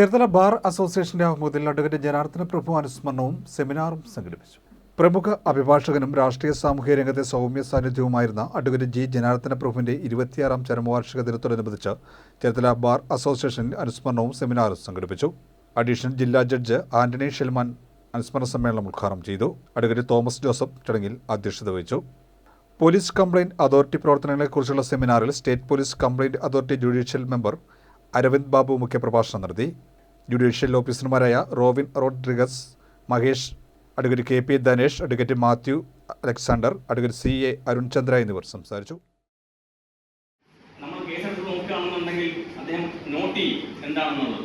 Cherthala bar അസോസിയേഷന്റെ ആഭിമുഖ്യത്തിൽ advocate Janardhana പ്രഭു അനുസ്മരണവും സെമിനാറും സംഘടിപ്പിച്ചു. പ്രമുഖ അഭിഭാഷകനും രാഷ്ട്രീയ സാമൂഹ്യ രംഗത്തെ സൗമ്യ സാന്നിധ്യവുമായിരുന്ന അഡ്വക്കേറ്റ് ജി ജനാർദ്ദന പ്രഭുവിന്റെ ഇരുപത്തിയാറാം ചരമവാർഷിക ദിനത്തോടനുബന്ധിച്ച് ചേർത്തല ബാർ അസോസിയേഷനിൽ അനുസ്മരണവും സെമിനാറും സംഘടിപ്പിച്ചു. അഡീഷണൽ ജില്ലാ ജഡ്ജ് ആന്റണി ഷെൽമാൻ അനുസ്മരണ സമ്മേളനം ഉദ്ഘാടനം ചെയ്തു. അഡ്വക്കേറ്റ് തോമസ് ജോസഫ് ചടങ്ങിൽ അധ്യക്ഷത വഹിച്ചു. പോലീസ് കംപ്ലയിന്റ് അതോറിറ്റി പ്രവർത്തനങ്ങളെക്കുറിച്ചുള്ള സെമിനാറിൽ state police complaint authority judicial member Aravind Babu മുഖ്യപ്രഭാഷണം നടത്തി. ജുഡീഷ്യൽ ഓഫീസർമാരായ Rovin Rodrigues Mahesh advocate K P Dhanesh advocate Mathew Alexander advocate C A Arun Chandra എന്നിവർ സംസാരിച്ചു. നമ്മൾ ചെയ്യും എന്താണെന്നുള്ളത്.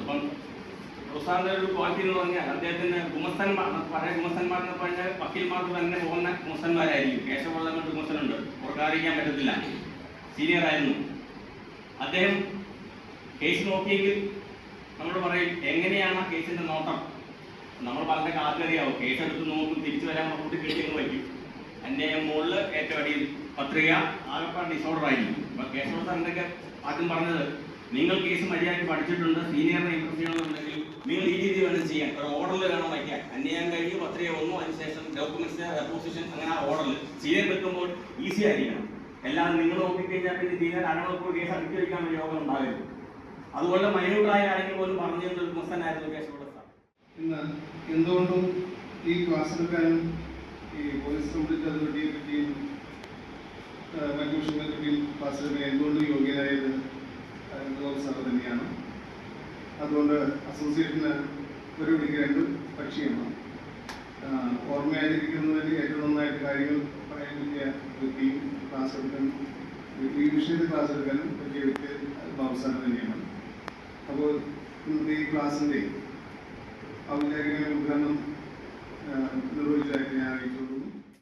ഒരു സീനിയർ ആയിരുന്നു. അദ്ദേഹം കേസ് നോക്കിയെങ്കിൽ നമ്മൾ പറയും എങ്ങനെയാണ് ആ കേസിന്റെ നോട്ടം? നമ്മൾ പറഞ്ഞ ആർക്കറിയാവും കേസ് എടുത്ത് നോക്കും തിരിച്ചു വരാൻ കൂട്ടി കിട്ടിയെന്ന് വയ്ക്കും. എന്റെ മുകളിൽ ഏറ്റവും അടിയിൽ പത്രിക ആകെപ്പാട് ഡിസോർഡർ ആയിരിക്കും. അപ്പൊ കേശവ ആദ്യം പറഞ്ഞത്? നിങ്ങൾ കേസ് മര്യാദയ്ക്ക് പഠിച്ചിട്ടുണ്ട് സീനിയറിനെ ഇമ്പ്രസ് ചെയ്യണമെന്നുണ്ടെങ്കിൽ നിങ്ങൾ ഈ രീതി വേണം ചെയ്യാൻ. ഒരു ഓർഡറിൽ വേണം വയ്ക്കാൻ. അന്യായം കഴിഞ്ഞ് പത്രിക വന്നു അതിനുശേഷം ഡോക്യുമെന്റ്സ് അപ്പോസിഷൻ അങ്ങനെ ആ ഓർഡറിൽ സീനിയർ വെക്കുമ്പോൾ ഈസി ആയിരിക്കണം. എല്ലാം നിങ്ങൾ നോക്കിക്കഴിഞ്ഞാൽ പിന്നെ സീനിയർ അരമണിക്കൂർ കേസ് അടുക്കി വയ്ക്കാൻ യോഗം ഉണ്ടാകരുത് അതുപോലെ മയൂട്ടായ ആരെങ്കിലും പോലും പറഞ്ഞു ഒരു മുസ്തനായിരുന്നു കേശവ ഇന്ന് എന്തുകൊണ്ടും ഈ ക്ലാസ് എടുക്കാനും ഈ പോലീസ് കംപ്ലീറ്റ് അതോറിറ്റിയെ പറ്റിയും മറ്റു വിഷയങ്ങളെ പറ്റിയും ക്ലാസ് എടുക്കാൻ എന്തുകൊണ്ടും യോഗ്യനായത് അനന്തഗോപ സാർ തന്നെയാണ്. അതുകൊണ്ട് അസോസിയേഷന് ഒരു വിളിക്ക് രണ്ട് പക്ഷിയാണ് ഓർമ്മയായിരിക്കുന്നതിൽ ഏറ്റവും നന്നായിട്ട് കാര്യങ്ങൾ പറയാൻ പറ്റിയ വ്യക്തിയും ക്ലാസ് എടുക്കാനും ഈ വിഷയത്തിൽ ക്ലാസ് എടുക്കാനും പറ്റിയ വ്യക്തി ബാബു സാർ തന്നെയാണ്. അപ്പോൾ ഇന്നത്തെ ഈ ക്ലാസ്സിന്റെ ഔദ്യോഗിക ഉദ്ഘാടനം